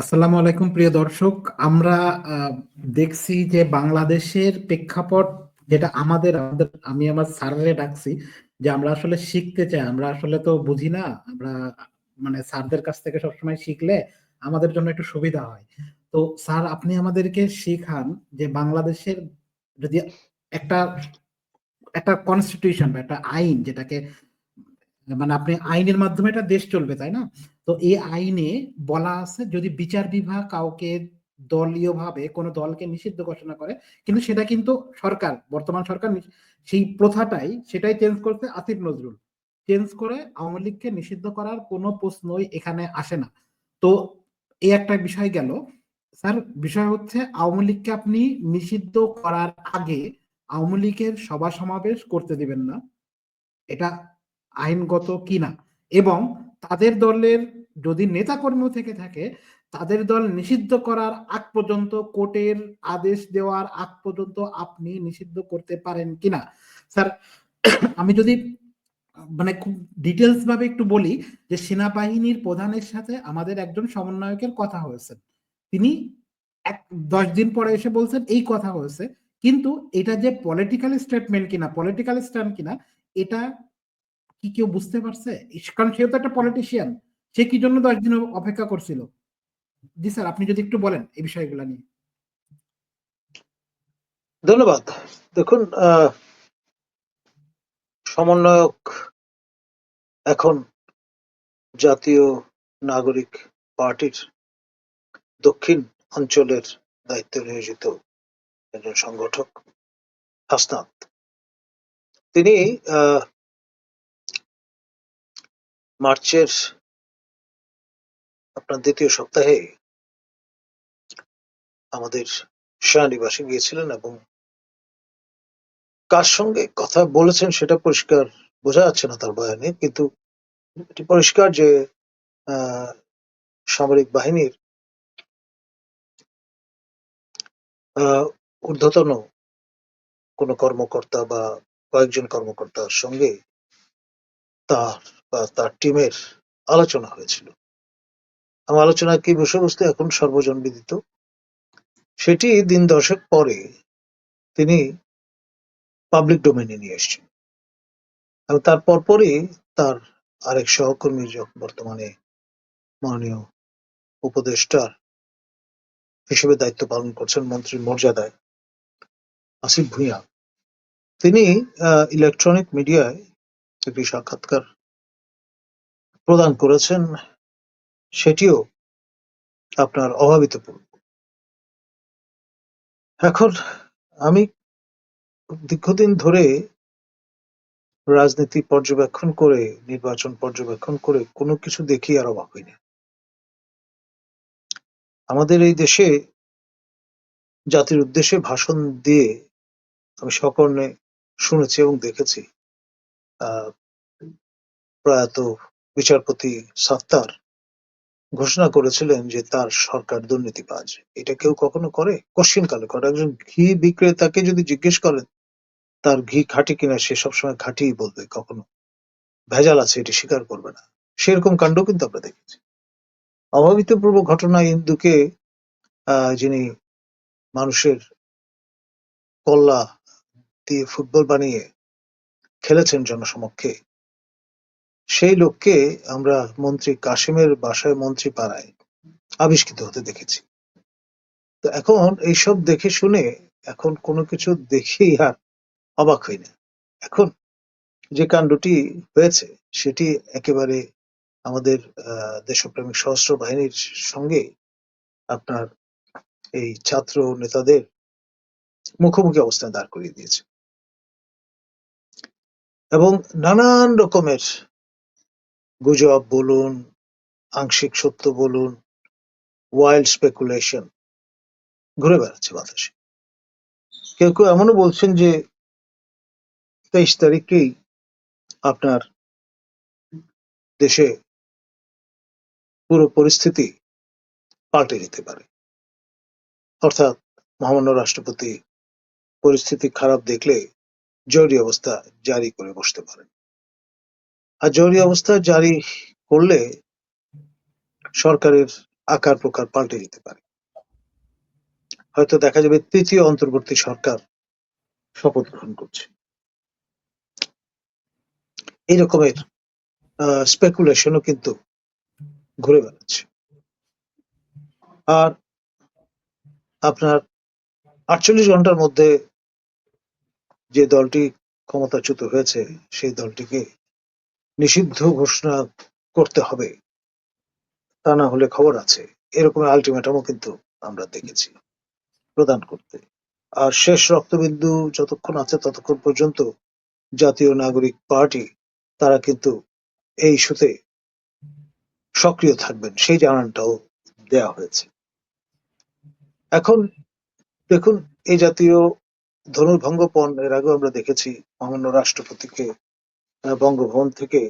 আসসালামু আলাইকুম, প্রিয় দর্শক। আমরা দেখছি যে বাংলাদেশের প্রেক্ষাপট যেটা আমাদের আমাদের, আমি আমার স্যাররে ডাকছি যে আমরা আসলে শিখতে চাই। আমরা আসলে তো বুঝি না, আমরা মানে স্যারদের কাছ থেকে সবসময় শিখলে আমাদের জন্য একটু সুবিধা হয়। তো স্যার, আপনি আমাদেরকে শিখান যে বাংলাদেশের যদি একটা একটা কনস্টিটিউশন বা একটা আইন যেটাকে মানে আপনি আইনের মাধ্যমে একটা দেশ চলবে, তাই না? তো এই আইনে বলা আছে যদি বিচার বিভাগ কাউকে দলীয় ভাবে কোনো দলকে নিষিদ্ধ ঘোষণা করে, কিন্তু সেটা কিন্তু সরকার, বর্তমান সরকার সেই প্রথাটাই সেটাই চেঞ্জ করছে আসিফ নজরুল। চেঞ্জ করে আওয়ামী লীগকে নিষিদ্ধ করার কোনো প্রশ্নই এখানে আসে না। তো এই একটা বিষয় গেল। স্যার, বিষয় হচ্ছে আওয়ামী লীগকে আপনি নিষিদ্ধ করার আগে আওয়ামী লীগের সভা সমাবেশ করতে দিবেন না। এটা আইনগত কিনা? এবং তাদের দলের যদি নেতাকর্মী থেকে থাকে, তাদের দল নিষিদ্ধ করার আগ পর্যন্ত কোর্টের আদেশ দেওয়ার আগ পর্যন্ত আপনি নিষিদ্ধ করতে পারেন কিনা? স্যার, আমি যদি মানে খুব ডিটেলস ভাবে একটু বলি যে সেনাবাহিনীর প্রধানের সাথে আমাদের একজন সমন্বয়কের কথা হয়েছে। তিনি এক, দশ দিন পরে এসে বলছেন, এই কথা হয়েছে। কিন্তু এটা যে পলিটিক্যাল স্টেটমেন্ট কিনা পলিটিক্যাল স্ট্যান্ড কিনা, এটা কি কেউ বুঝতে পারছে? কারণ সেও তো একটা পলিটিশিয়ান সে কি জন্য দশ দিন অপেক্ষা করছিল? জি স্যার, আপনি যদি একটু বলেন এই বিষয়গুলো নিয়ে। ধন্যবাদ। দেখুন সমন্বয়ক এখন জাতীয় নাগরিক পার্টির দক্ষিণ অঞ্চলের দায়িত্বে নিয়োজিত একজন সংগঠক, হাসনাত। তিনি মার্চের আপনার দ্বিতীয় সপ্তাহে আমাদের সেনানিবাসে গিয়েছিলেন এবং কার সঙ্গে কথা বলেছেন সেটা পরিষ্কার বোঝা যাচ্ছে না তার বয়ানে, কিন্তু এটি পরিষ্কার যে সামরিক বাহিনীর ঊর্ধ্বতন কোনো কর্মকর্তা বা কয়েকজন কর্মকর্তার সঙ্গে তার বা তার টিমের আলোচনা হয়েছিল। আমার আলোচনার কি বিষয়বস্তু এখন সর্বজন বিদিত। সেটি দিন দশেক পরে তিনি পাবলিক ডোমেনে নিয়ে এসেছেন। এবং তার পরপরই তার আরেক সহকর্মী বর্তমানে মাননীয় উপদেষ্টার হিসেবে দায়িত্ব পালন করছেন মন্ত্রীর মর্যাদায় আসিফ ভুঁইয়া, তিনি ইলেকট্রনিক মিডিয়ায় একটি সাক্ষাৎকার প্রদান করেছেন সেটিও আপনার অভাবিতপূর্ণ এখন আমি দীর্ঘদিন ধরে রাজনীতি পর্যবেক্ষণ করে, নির্বাচন পর্যবেক্ষণ করে কোনো কিছু দেখি আর অবাক হই না। আমাদের এই দেশে জাতির উদ্দেশ্যে ভাষণ দিয়ে আমি সকর্ণে শুনেছি এবং দেখেছি প্রয়াত বিচারপতি সাত্তার ঘোষণা করেছিলেন যে তার সরকার দুর্নীতিবাজ। এটা কেউ কখনো করে? কোশ্চিন কালে করে একজন ঘি বিক্রেতাকে যদি জিজ্ঞেস করেন, তার ঘি খাঁটি কিনা সে সবসময় খাঁটিই বলবে, কখনো। ভেজাল আছে, এটি স্বীকার করবে না। সেরকম কাণ্ড কিন্তু আমরা দেখেছি। অভাবিতপূর্ব ঘটনা ইন্দুকে যিনি মানুষের কল্লা দিয়ে ফুটবল বানিয়ে খেলেছেন জনসমক্ষে সেই লোককে আমরা মন্ত্রী কাশিমের বাসায় মন্ত্রী পাড়ায় আবিষ্কৃত হতে দেখেছি। তো এখন এইসব দেখে শুনে এখন কোনো কিছু দেখেই আর অবাক হই না। এখন যে কাণ্ডটি হয়েছে সেটি একেবারে আমাদের দেশপ্রেমিক সশস্ত্র বাহিনীর সঙ্গে আপনার এই ছাত্র নেতাদের মুখোমুখি অবস্থায় দাঁড় করিয়ে দিয়েছে। এবং নানান রকমের গুজব বলুন, আংশিক সত্য বলুন ওয়াইল্ড স্পেকুলেশন ঘুরে বেড়াচ্ছে বাতাসে। কেউ কেউ এমনও বলছেন যে, তেইশ তারিখেই আপনার দেশে পুরো পরিস্থিতি পাল্টে যেতে পারে। অর্থাৎ মহামান্য রাষ্ট্রপতি পরিস্থিতি খারাপ দেখলে জরুরি অবস্থা জারি করে বসতে পারেন। আর জরুরি অবস্থা জারি করলে সরকারের আকার প্রকার পাল্টে যেতে পারে। হয়তো দেখা যাবে তৃতীয় অন্তর্বর্তী সরকার শপথ গ্রহণ করছে। এই রকমের স্পেকুলেশনও কিন্তু ঘুরে বেড়াচ্ছে। আর আপনার আটচল্লিশ ঘণ্টার মধ্যে যে দলটি ক্ষমতাচ্যুত হয়েছে, সেই দলটিকে নিষিদ্ধ ঘোষণা করতে হবে। তা না হলে খবর আছে। এরকম আলটিমেটামও কিন্তু আমরা দেখেছি প্রদান করতে। আর শেষ রক্তবিন্দু যতক্ষণ আছে ততক্ষণ পর্যন্ত জাতীয় নাগরিক পার্টি, তারা কিন্তু এই ইস্যুতে সক্রিয় থাকবেন। সেই জানানটাও দেয়া হয়েছে। এখন দেখুন, এই জাতীয় ধনুর্ভঙ্গপণ এর আগেও আমরা দেখেছি, মহামান্য রাষ্ট্রপতিকে বঙ্গভবন থেকে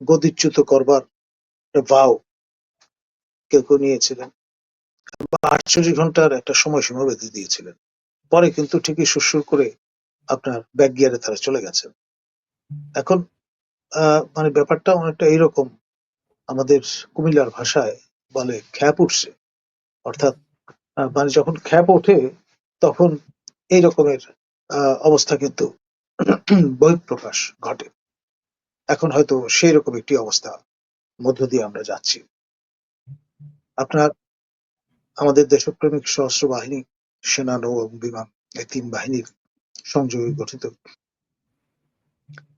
গদিচ্যুত করবার ভাও কেউ কেউ নিয়েছিলেন। আটচল্লিশ ঘণ্টার একটা সময়সীমা বেঁধে দিয়েছিলেন। পরে কিন্তু ঠিকই সুরসুর করে আপনার ব্যাক গিয়ারে তারা চলে গেছেন। এখন মানে ব্যাপারটা অনেকটা এইরকম। আমাদের কুমিল্লার ভাষায় বলে খ্যাপ উঠছে। অর্থাৎ মানে যখন খ্যাপ ওঠে, তখন এই রকমের অবস্থা কিন্তু বহিঃপ্রকাশ ঘটে। এখন হয়তো সেই রকম একটি অবস্থা মধ্য দিয়ে আমরা যাচ্ছি। আপনার আমাদের দেশপ্রেমিক সশস্ত্র বাহিনী, সেনা, নৌ এবং বিমান এই তিন বাহিনীর সংযোগে গঠিত।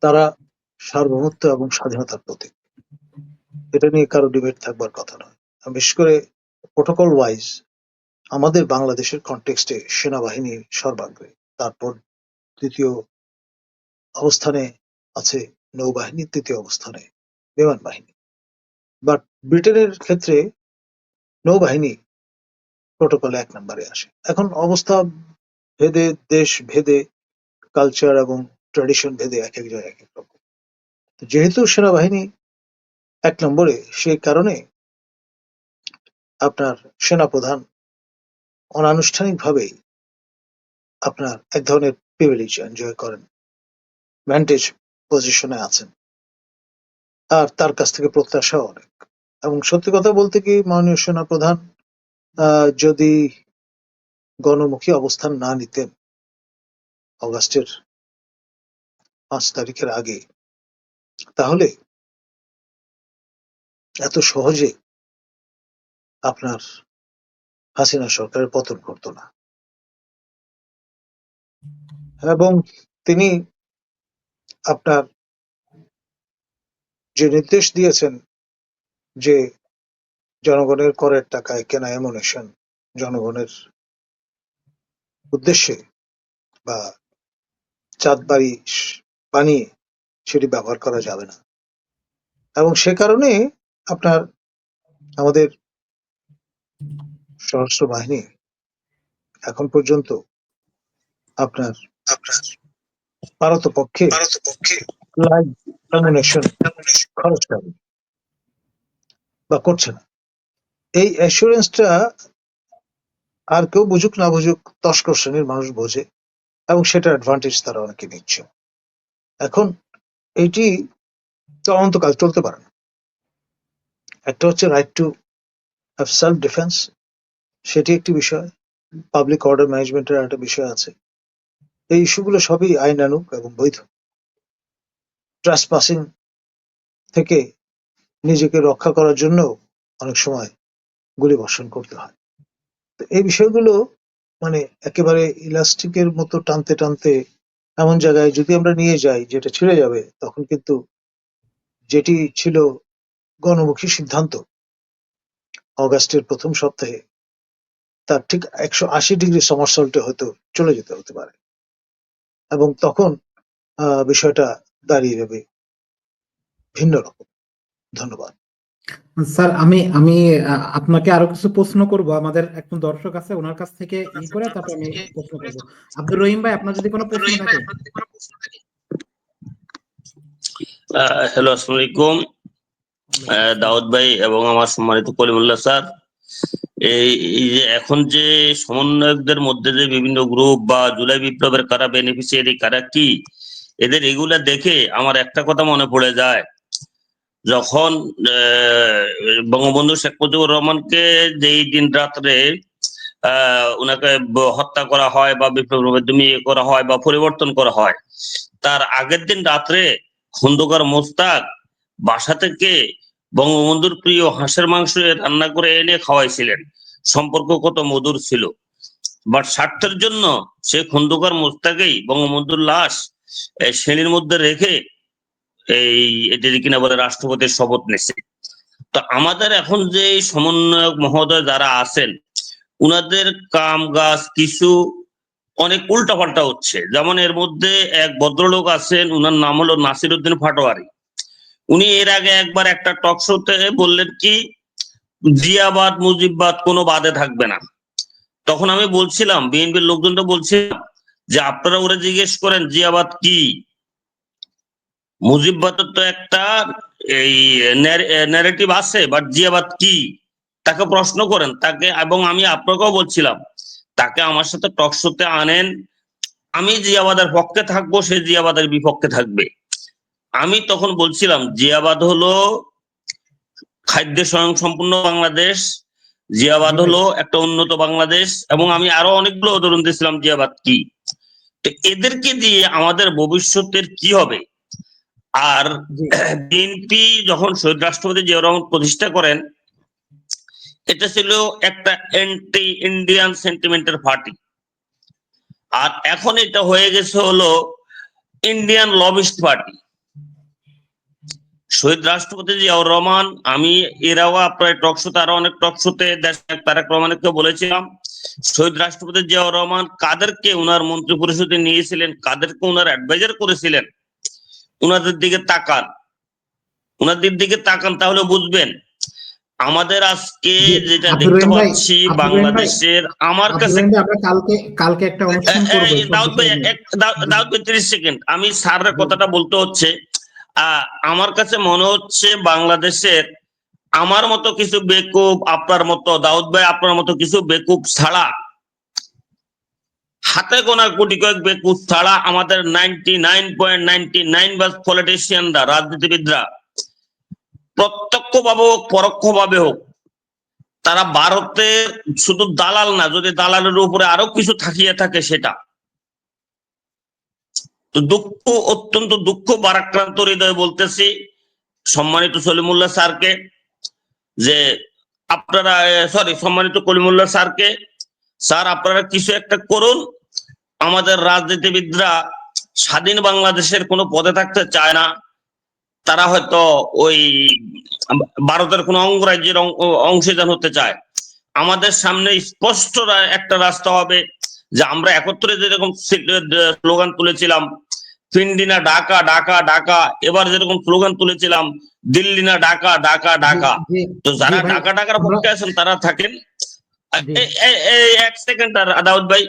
তারা সার্বভৌমত্ব এবং স্বাধীনতার প্রতীক। এটা নিয়ে কারও ডিবেট থাকবার কথা নয়। বিশেষ করে প্রোটোকল ওয়াইজ আমাদের বাংলাদেশের কনটেক্সটে সেনাবাহিনী সর্বাগ্রে। তারপর তৃতীয় অবস্থানে আছে নৌবাহিনী তৃতীয় অবস্থানে, বিমান বাহিনী। বাট ব্রিটেনের ক্ষেত্রে নৌবাহিনী প্রোটোকলে এক নম্বরে আসে। এখন অবস্থা ভেদে, দেশ ভেদে কালচার এবং ট্র্যাডিশন ভেদে এক এক জায়গায় এক এক রকম। যেহেতু সেনাবাহিনী এক নম্বরে সেই কারণে আপনার সেনাপ্রধান অনানুষ্ঠানিকভাবেই আপনার এক ধরনের প্রিভিলেজ এনজয় করেন। ভ্যান্টেজ পজিশনে আছেন। আর তার কাছ থেকে প্রত্যাশা অনেক। এবং সত্যি কথা বলতে কি মাননীয় সেনাপ্রধান আহ, যদি গণমুখী অবস্থান না নিতেন অগাস্টের পাঁচ তারিখের আগে তাহলে এত সহজে আপনার হাসিনা সরকারের পতন ঘটতো না। এবং তিনি আপনার যে নির্দেশ দিয়েছেন যে জনগণের করের টাকায় কেনা এমুনেশন জনগণের উদ্দেশ্যে বা চাঁদ বাড়ি বানিয়ে সেটি ব্যবহার করা যাবে না। এবং সে কারণে আপনার আমাদের সশস্ত্র বাহিনী এখন পর্যন্ত আপনার আপনার ভারত পক্ষে লাইভ অ্যামুনেশন খরচ করে বা করছে না। এই অ্যাসুরেন্সটা আর কেউ বুঝুক না বুঝুক তস্কর শ্রেণির মানুষ বোঝে এবং সেটার অ্যাডভান্টেজ তারা অনেকে নিচ্ছে। এখন এইটি তো অনন্তকাল চলতে পারে না। একটা হচ্ছে রাইট টু সেলফ ডিফেন্স সেটি একটি বিষয়। পাবলিক অর্ডার ম্যানেজমেন্টের একটা বিষয় আছে। এই ইস্যুগুলো সবই আইনানুক এবং বৈধ। ট্রাসপাসিং থেকে নিজেকে রক্ষা করার জন্য অনেক সময় গুলি বর্ষণ করতে হয়। তো এই বিষয়গুলো মানে একেবারে ইলাস্টিকের মতো টানতে টানতে এমন জায়গায় যদি আমরা নিয়ে যাই, যেটা ছিঁড়ে যাবে, তখন কিন্তু যেটি ছিল গণমুখী সিদ্ধান্ত, অগাস্টের প্রথম সপ্তাহে, তার ঠিক একশো আশি ডিগ্রি সমরসল্টে হয়তো চলে যেতে হতে পারে। এবং তখন আহ, বিষয়টা দাঁড়িয়ে যাবে ভিন্ন রকম। ধন্যবাদ। স্যার আমি আমি আহ, আপনাকে আরও কিছু প্রশ্ন করব। আমাদের একজন দর্শক আছে ওনার কাছ থেকে ই করে তারপর আমি প্রশ্ন করব। আব্দুর রহিম ভাই আপনার যদি কোনো প্রশ্ন থাকে। হ্যালো আসসালামু আলাইকুম। আহ, দাউদ ভাই এবং আমার সম্মানিত কলিমুল্লাহ স্যার। এই যে এখন যে সমন্বয়কদের মধ্যে যে বিভিন্ন গ্রুপ বা জুলাই বিপ্লবের কারা বেনিফিশিয়ারি কারা কি, এদের এগুলা দেখে আমার একটা কথা মনে পড়ে যায়। যখন বঙ্গবন্ধু শেখ মুজিবুর রহমানকে যেই দিন রাত্রে ওনাকে হত্যা করা হয় বা বিপ্লব দমিয়ে করা হয় বা পরিবর্তন করা হয়, তার আগের দিন রাত্রে খন্দকার মোস্তাক বাসা থেকে বঙ্গবন্ধুর প্রিয় হাঁসের মাংস রান্না করে এনে খাওয়াইছিলেন। সম্পর্ক কত মধুর ছিল। বাট স্বার্থের জন্য সে খন্দকার মোস্তাকেই বঙ্গবন্ধুর লাশ শ্রেণির মধ্যে রেখে এই এটি কিনা বলে রাষ্ট্রপতির শপথ নিছে তো আমাদের এখন যে সমন্বয়ক মহোদয় যারা আছেন, উনাদের কাম গাছ কিছু অনেক উল্টাপাল্টা হচ্ছে। যেমন এর মধ্যে এক ভদ্রলোক আছেন, উনার নাম হলো নাসির উদ্দিন ফাটোয়ারি। উনি এর আগে একবার একটা টক শোতে বললেন কি, জিয়াবাদ, মুজিববাদ কোনো বাদে থাকবে না। তখন আমি বলছিলাম, বিএনপির লোকজন তো বলছিলাম যে আপনারা ওরা জিজ্ঞেস করেন, জিয়াবাদ কি? মুজিববাদের তো একটা এই ন্যারেটিভ আছে বাট জিয়াবাদ কি? তাকে প্রশ্ন করেন। তাকে, এবং আমি আপনাকেও বলছিলাম, তাকে আমার সাথে টক শোতে আনেন। আমি জিয়াবাদের পক্ষে থাকব, সে জিয়াবাদের বিপক্ষে থাকবে। আমি তখন বলছিলাম জিয়াবাদ হলো খাদ্য স্বয়ং সম্পূর্ণ বাংলাদেশ জিয়াবাদ হলো একটা উন্নত বাংলাদেশ এবং আমি আরও অনেকগুলো উদাহরণ দিয়েছিলাম জিয়াবাদ কি? তো এদেরকে দিয়ে আমাদের ভবিষ্যতের কি হবে? আর বিএনপি যখন শহীদ রাষ্ট্রপতি জিয়াউর রহমান প্রতিষ্ঠা করেন এটা ছিল একটা অ্যান্টি ইন্ডিয়ান সেন্টিমেন্টের পার্টি আর এখন এটা হয়ে গেছে হলো ইন্ডিয়ান লবিস্ট পার্টি শহীদ রাষ্ট্রপতি জিয়াউর রহমান আমি এরাও আপনার টক শোতে আরও অনেক টক শোতে তারেক রহমানকে বলেছিলাম। শহীদ রাষ্ট্রপতি জিয়াউর রহমান কাদেরকে উনার মন্ত্রী পরিষদে নিয়েছিলেন কাদেরকে উনার অ্যাডভাইজার করেছিলেন? উনাদের দিকে তাকান। উনাদের দিকে তাকান তাহলে বুঝবেন আমাদের আজকে যেটা দেখতে পাচ্ছি বাংলাদেশের আমার কাছে কালকে কালকে একটা দাউদ ভাই দাউদ ভাই তিরিশ সেকেন্ড। আমি স্যারের কথাটা বলতে হচ্ছে আমার কাছে মনে হচ্ছে বাংলাদেশের আমার মতো কিছু বেকুব, আপনার মতো, দাউদ ভাই আপনার মতো কিছু বেকুব ছাড়া, হাতে গোনা কোটি কয়েক বেকুব ছাড়া আমাদের ninety nine point ninety nine বা পলিটিশিয়ানরা রাজনীতিবিদরা প্রত্যক্ষ ভাবে হোক পরোক্ষ ভাবে হোক, তারা ভারতের শুধু দালাল না, যদি দালালের উপরে আরও কিছু থাকিয়ে থাকে সেটা তো দুঃখ, অত্যন্ত দুঃখ বারাক্রান্ত হৃদয়ে বলতেছি সম্মানিত সলিমুল্লাহ স্যারকে যে আপনারা সরি সম্মানিত কলিমুল্লাহ স্যারকে। স্যার, আপনারা কিছু একটা করুন। আমাদের রাজনীতিবিদরা স্বাধীন বাংলাদেশের কোনো পদে থাকতে চায় না। তারা হয়তো ওই ভারতের কোনো অঙ্গরাজ্যের অংশীদার হতে চায়। আমাদের সামনে স্পষ্ট একটা রাস্তা হবে যে আমরা একত্রে যেরকম স্লোগান তুলেছিলাম ফিন্ডি না ঢাকা ঢাকা ঢাকা। এবার যেরকম স্লোগান তুলেছিলাম দিল্লি না ঢাকা ঢাকা। ঢাকা তো যারা ঢাকা ঢাকার পক্ষে আছেন তারা থাকেন। এক সেকেন্ড আর দাউদ ভাই।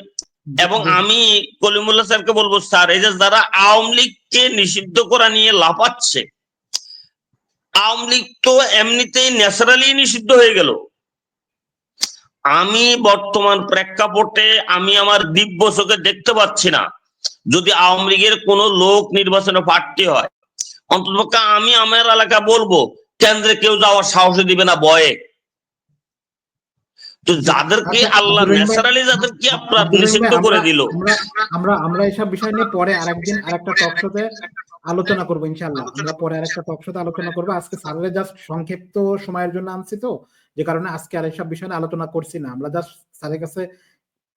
এবং আমি কলিমুল্লাহ স্যারকে বলব স্যার এই যে যারা আওয়ামী লীগকে নিষিদ্ধ করা নিয়ে লাফাচ্ছে আওয়ামী লীগ তো এমনিতেই ন্যাচারালি নিষিদ্ধ হয়ে গেল। আমি বর্তমান প্রেক্ষাপটে আমি আমার দিব্য চোখে দেখতে পাচ্ছি না। যদি আওয়ামী লীগের কোন লোক নির্বাচনে প্রার্থী হয় অন্তত আমি আমার এলাকা বলব কেন্দ্রে কেউ যাওয়ার সাহস দিবে না ভয়ে। তো যাদেরকে আচ্ছা, আল্লাহ ন্যাচারালি যাদেরকে আপনার নিষিদ্ধ করে দিল। আমরা আমরা এসব বিষয় নিয়ে পরে আরেকদিন আরেকটা টক শোতে আলোচনা করব ইনশাল্লাহ আমরা পরে আরেকটা টক শোতে আলোচনা করব। আজকে স্যারের জাস্ট সংক্ষিপ্ত সময়ের জন্য আনছি তো যে কারণে আজকে আর এসব বিষয় নিয়ে আলোচনা করছি না। আমরা জাস্ট স্যারের কাছে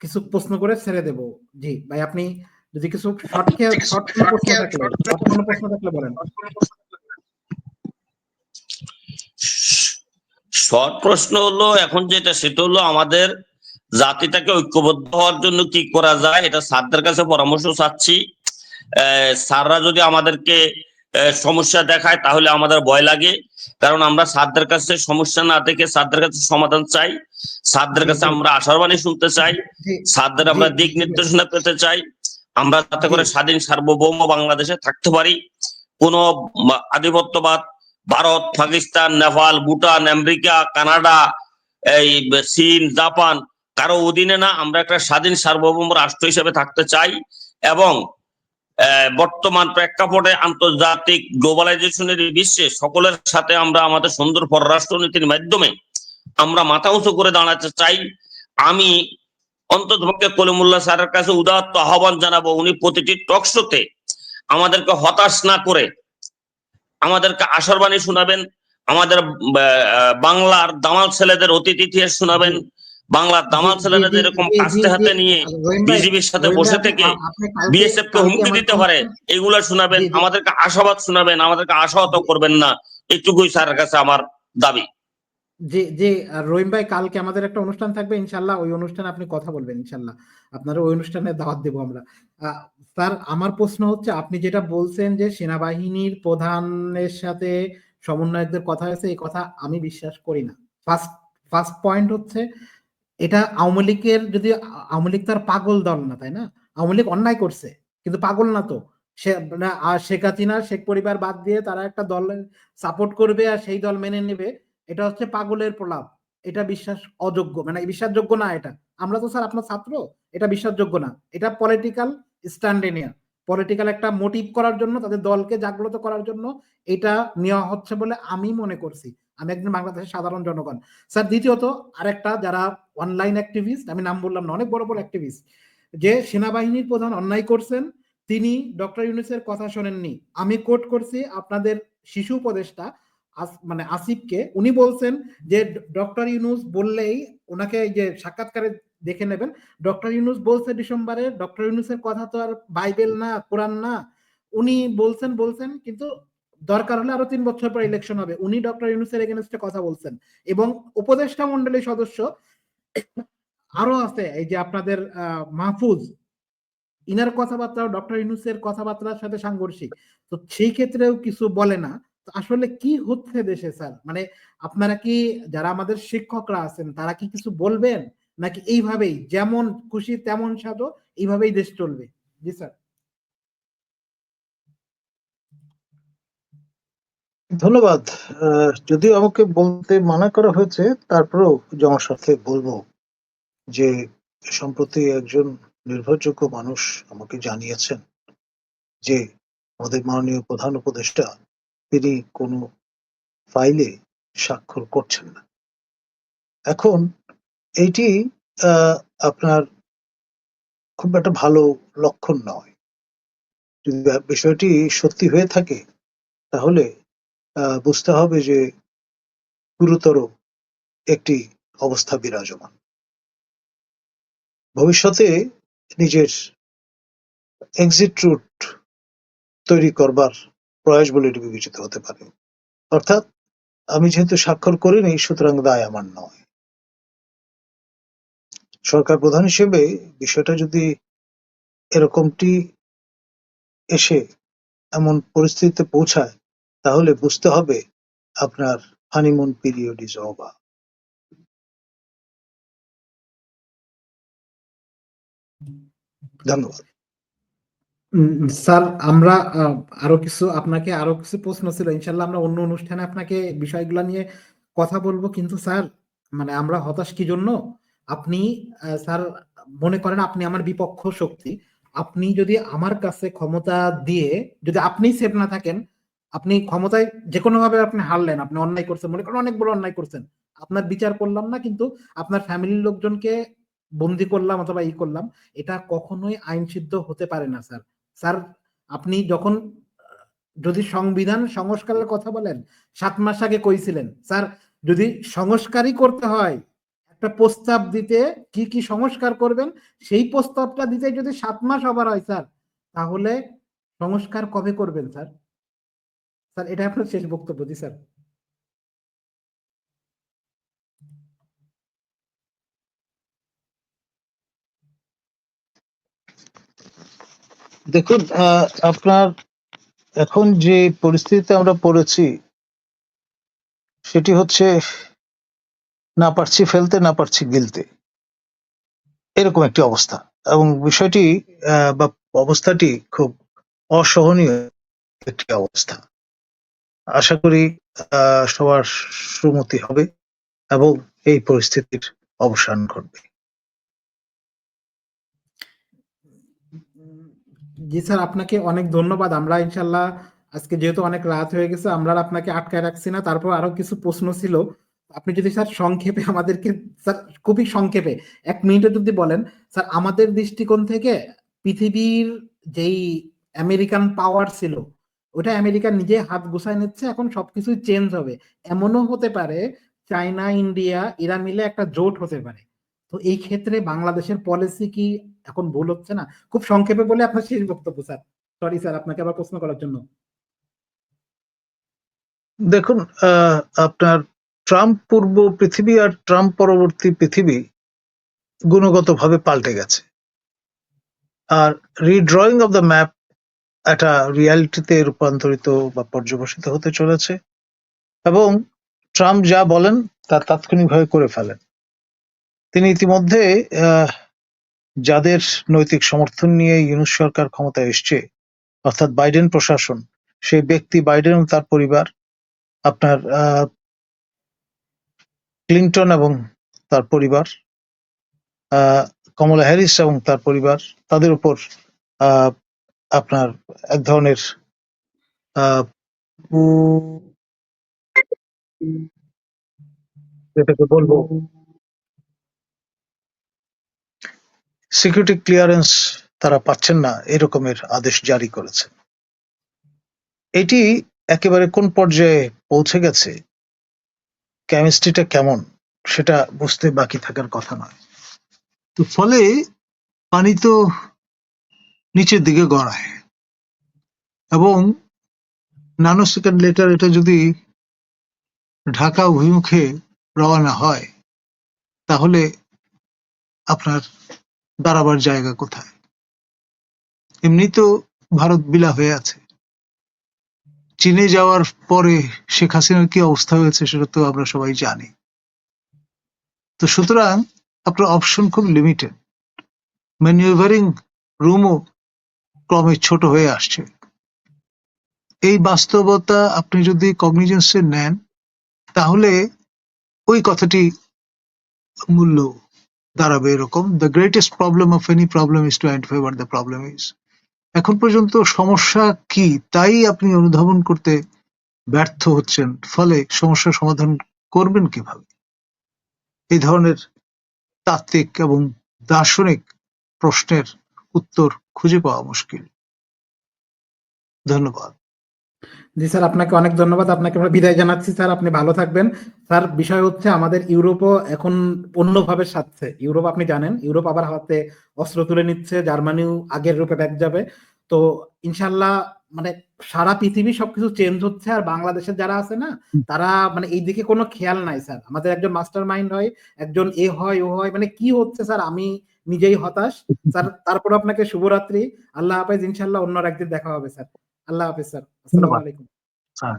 কিছু প্রশ্ন করে ছেড়ে দেবো। জি ভাই আপনি যদি কিছু শর্ট শর্ট কোনো প্রশ্ন থাকলে বলেন। শর্ট প্রশ্ন হলো এখন যেটা সেটা হলো আমাদের জাতিটাকে ঐক্যবদ্ধ হওয়ার জন্য কি করা যায় এটা স্যারদের কাছে পরামর্শ চাচ্ছি। আহ, স্যাররা যদি আমাদেরকে সমস্যা দেখায় তাহলে আমাদের ভয় লাগে। কারণ আমরা স্যারদের কাছে সমস্যা না দেখে স্যারদের কাছে সমাধান চাই। স্যারদের কাছে আমরা আশার বাণী শুনতে চাই। জি। স্যারদের আমরা দিক নির্দেশনা পেতে চাই। আমরা যাতে করে স্বাধীন সার্বভৌম বাংলাদেশে থাকতে পারি। কোন আধিপত্যবাদ ভারত পাকিস্তান নেপাল ভুটান আমেরিকা কানাডা এই চীন জাপান কারও অধীনে না আমরা একটা স্বাধীন সার্বভৌম রাষ্ট্র হিসেবে থাকতে চাই এবং বর্তমান প্রেক্ষাপটে আন্তর্জাতিক গ্লোবালাইজেশনের বিশ্বে সকলের সাথে আমরা আমাদের সুন্দর পররাষ্ট্রনীতির মাধ্যমে আমরা মাথা উঁচু করে দাঁড়াতে চাই। আমি অন্ততপক্ষে কলিমুল্লাহ স্যারের কাছে উদাত্ত আহ্বান জানাব উনি প্রতিটি টকশোতে আমাদেরকে হতাশ না করে আমাদেরকে আশারবাণী শোনাবেন আমাদের বাংলার দামাল ছেলেদের অতীত ইতিহাস শোনাবেন বাংলার দামাল ছেলেরা যেরকম জি, কাস্তে হাতে নিয়ে বিজিবির সাথে বসে থেকে বিএসএফ কে হুমকি দিতে পারে এগুলা শোনাবেন। আমাদেরকে আশাবাদ শোনাবেন আমাদেরকে আশাহত করবেন না এটুকুই স্যারের কাছে আমার দাবি যে আর রহিম ভাই, কালকে আমাদের একটা অনুষ্ঠান থাকবে ইনশাল্লাহ ওই অনুষ্ঠানে আপনি কথা বলবেন ইনশাল্লাহ আপনার ওই অনুষ্ঠানে দাওয়াত দেবো আমরা। স্যার, আমার প্রশ্ন হচ্ছে, আপনি যেটা বলছেন যে, সেনাবাহিনীর প্রধানের সাথে সমন্বয়কদের কথা হয়েছে, এই কথা আমি বিশ্বাস করি না। ফার্স্ট ফার্স্ট পয়েন্ট হচ্ছে, এটা আওয়ামী লীগের যদি, আওয়ামী লীগ তার পাগল দল না, তাই না? আওয়ামী লীগ অন্যায় করছে, কিন্তু পাগল না তো। সে শেখ হাসিনা, শেখ পরিবার বাদ দিয়ে তারা একটা দল সাপোর্ট করবে আর সেই দল মেনে নেবে। এটা হচ্ছে পাগলের প্রলাপ। এটা বিশ্বাস অযোগ্য। মানে বিশ্বাসযোগ্য না এটা। আমরা তো স্যার আপনার ছাত্র, এটা বিশ্বাসযোগ্য না। এটা পলিটিক্যাল স্ট্যান্ডে নেওয়া পলিটিক্যাল একটা মোটিভ করার জন্য, তাদের দলকে জাগ্রত করার জন্য এটা নেওয়া হচ্ছে বলে আমি মনে করছি। আমি একজন বাংলাদেশের সাধারণ জনগণ। স্যার দ্বিতীয়ত আরেকটা যারা অনলাইন অ্যাক্টিভিস্ট আমি নাম বললাম না, অনেক বড় বড় অ্যাক্টিভিস্ট যে সেনাবাহিনীর প্রধান অন্যায় করছেন, তিনি ডক্টর ইউনুসের কথা শোনেননি। আমি কোট করছি আপনাদের শিশু উপদেষ্টা মানে আসিফকে, উনি বলছেন যে ডক্টর ইউনুস বললেই ওনাকে যে সাক্ষাৎকারে দেখে নেবেন, ডক্টর ইউনুস বলছে ডিসেম্বরে, ডক্টর ইউনুসের কথা তো আর বাইবেল না, কোরআন না, উনি বলছেন বলছেন, কিন্তু দরকার হলে আরও তিন বছর পর ইলেকশন হবে, উনি ডক্টর ইউনুসের এগেনস্টে কথা বলছেন। এবং উপদেষ্টা মন্ডলীর সদস্য আরও আছে, এই যে আপনাদের মাহফুজ, ইনার কথাবার্তা ডক্টর ইউনুসের কথাবার্তার সাথে সাংঘর্ষিক, তো সেই ক্ষেত্রেও কিছু বলে না। আসলে কি হচ্ছে দেশে, স্যার? মানে আপনারা কি, যারা আমাদের শিক্ষকরা আছেন, তারা কি কিছু বলবেন? নাকি এইভাবেই, যেমন খুশি তেমন সাধো এইভাবেই দেশ চলবে? জি, স্যার। ধন্যবাদ। যদিও আমাকে বলতে মানা করা হয়েছে, তারপরেও জনস্বার্থে বলব যে, সম্প্রতি একজন নির্ভরযোগ্য মানুষ আমাকে জানিয়েছেন যে, আমাদের মাননীয় প্রধান উপদেষ্টা তিনি কোনো ফাইলে স্বাক্ষর করছেন না। এখন এইটি আপনার খুব একটা ভালো লক্ষণ নয়। যদি বিষয়টি সত্যি হয়ে থাকে, তাহলে বুঝতে হবে যে গুরুতর একটি অবস্থা বিরাজমান। ভবিষ্যতে নিজের এক্সিট রুট তৈরি করবার প্রয়াস বলে এটি বিবেচিত হতে পারে। অর্থাৎ, আমি যেহেতু স্বাক্ষর করিনি, সুতরাং দায় আমার নয়। সরকার প্রধান হিসেবে বিষয়টা যদি এরকমটি এসে এমন পরিস্থিতিতে পৌঁছায়, তাহলে বুঝতে হবে আপনার হানিমুন পিরিয়ড ইজ ওভার ধন্যবাদ। স্যার, আমরা আরও কিছু, আপনাকে আরও কিছু প্রশ্ন ছিল। ইনশাল্লাহ আমরা অন্য অনুষ্ঠানে আপনাকে বিষয়গুলো নিয়ে কথা বলব। কিন্তু স্যার মানে আমরা হতাশ কি জন্য? আপনি স্যার, মনে করেন আপনি আমার বিপক্ষ শক্তি। আপনি যদি আমার কাছে ক্ষমতা দিয়ে, যদি আপনি সেফ না থাকেন, আপনি ক্ষমতায় যে কোনো ভাবে আপনি হারলেন, আপনি অন্যায় করছেন, মনে করেন অনেক বড় অন্যায় করছেন, আপনার বিচার করলাম না, কিন্তু আপনার ফ্যামিলির লোকজনকে বন্দি করলাম অথবা ই করলাম, এটা কখনোই আইন সিদ্ধ হতে পারে না, স্যার। স্যার, আপনি যখন, যদি সংবিধান সংস্কারের কথা বলেন, সাত মাস আগে কইছিলেন, স্যার, যদি সংস্কারই করতে হয়, একটা প্রস্তাব দিতে কি কি সংস্কার করবেন, সেই প্রস্তাবটা দিতে যদি সাত মাস আবার হয়, স্যার, তাহলে সংস্কার কবে করবেন, স্যার? স্যার, এটা আপনার শেষ বক্তব্য, জি, স্যার। দেখুন আপনার এখন যে পরিস্থিতিতে আমরা পড়েছি, সেটি হচ্ছে না পারছি ফেলতে, না পারছি গিলতে। এরকম একটি অবস্থা। এবং বিষয়টি বা অবস্থাটি খুব অসহনীয় একটি অবস্থা। আশা করি সবার সুমতি হবে এবং এই পরিস্থিতির অবসান ঘটবে। জি স্যার, আপনাকে অনেক ধন্যবাদ। আমরা ইনশাল্লাহ আজকে যেহেতু অনেক রাত হয়ে গেছে, আমরা আপনাকে আটকায় রাখছি না। তারপর আরও কিছু প্রশ্ন ছিল। আপনি যদি স্যার সংক্ষেপে আমাদেরকে, স্যার খুবই সংক্ষেপে এক মিনিটে যদি বলেন, স্যার আমাদের দৃষ্টিকোণ থেকে পৃথিবীর যেই আমেরিকান পাওয়ার ছিল, ওটা আমেরিকা নিজে হাত গুছায় নিচ্ছে, এখন সবকিছু চেঞ্জ হবে। এমনও হতে পারে, চায়না, ইন্ডিয়া, এরা মিলে একটা জোট হতে পারে। তো এই ক্ষেত্রে বাংলাদেশের পলিসি কি এখন ভুল হচ্ছে না? খুব সংক্ষেপে বলে আপনার শেষ বক্তব্য, স্যার। সরি স্যার, আপনাকে আবার প্রশ্ন করার জন্য। দেখুন আপনার ট্রাম্প পূর্ব পৃথিবী আর ট্রাম্প পরবর্তী পৃথিবী গুণগতভাবে পাল্টে গেছে। আর রিড্রয়িং অফ দ্য ম্যাপ একটা রিয়ালিটিতে রূপান্তরিত বা পর্যবসিত হতে চলেছে। এবং ট্রাম্প যা বলেন তা তাৎক্ষণিকভাবে করে ফেলেন। তিনি ইতিমধ্যে আহ, যাদের নৈতিক সমর্থন নিয়ে ইউনুস সরকার ক্ষমতায় এসছে অর্থাৎ বাইডেন প্রশাসন সেই ব্যক্তি বাইডেন এবং তার পরিবার আপনার আহ, ক্লিন্টন এবং তার পরিবার কমলা হ্যারিস এবং তার পরিবার তাদের উপর আহ, আপনার এক ধরনের যেটাকে বলব সিকিউরিটি ক্লিয়ারেন্স তারা পাচ্ছেন না, এরকমের আদেশ জারি করেছে। এটি একেবারে কোন পর্যায়ে পৌঁছে গেছে কেমিস্ট্রিটা কেমন, সেটা বুঝতে বাকি থাকার কথা নয়। তো ফলে পানি তো নিচের দিকে গড়ায় এবং নানো সেকেন্ড লেটার এটা যদি ঢাকা অভিমুখে রওনা হয়, তাহলে আপনার দাঁড়াবার জায়গা কোথায়? এমনি তো ভারত বিলা হয়ে আছে। চীনে যাওয়ার পরে শেখ হাসিনার কি অবস্থা হয়েছে সেটা তো আমরা সবাই জানি। তো সুতরাং, আপনার অপশন খুব লিমিটেড ম্যানিউভারিং রুমও ক্রমে ছোট হয়ে আসছে। এই বাস্তবতা আপনি যদি কগনিজেন্সে নেন, তাহলে ওই কথাটি মূল্য দাঁড়াবে এরকম। The greatest problem of any problem is to identify what the problem is এখন পর্যন্ত সমস্যা কি? তাই আপনি অনুধাবন করতে ব্যর্থ হচ্ছেন। ফলে সমস্যার সমাধান করবেন কীভাবে? এই ধরনের তাত্ত্বিক এবং দার্শনিক প্রশ্নের উত্তর খুঁজে পাওয়া মুশকিল। ধন্যবাদ। জি স্যার আপনাকে অনেক ধন্যবাদ। আপনাকে আমরা বিদায় জানাচ্ছি। স্যার আপনি ভালো থাকবেন। স্যার বিষয় হচ্ছে আমাদের ইউরোপও এখন অন্যভাবে সাজছে ইউরোপ আপনি জানেন ইউরোপ আবার হাতে অস্ত্র তুলে নিচ্ছে জার্মানিও আগের রূপে ব্যাক যাবে। তো ইনশাল্লাহ মানে সারা পৃথিবী সবকিছু চেঞ্জ হচ্ছে আর বাংলাদেশের যারা আছে না তারা মানে এই দিকে কোনো খেয়াল নাই স্যার। আমাদের একজন মাস্টার মাইন্ড হয় একজন এ হয় ও হয় মানে কি হচ্ছে স্যার আমি নিজেই হতাশ। স্যার তারপর আপনাকে শুভরাত্রি। আল্লাহ হাফেজ ইনশাল্লাহ অন্য একদিন দেখা হবে স্যার। আল্লাহ হাফিজ স্যার। আসসালামু আলাইকুম। হ্যাঁ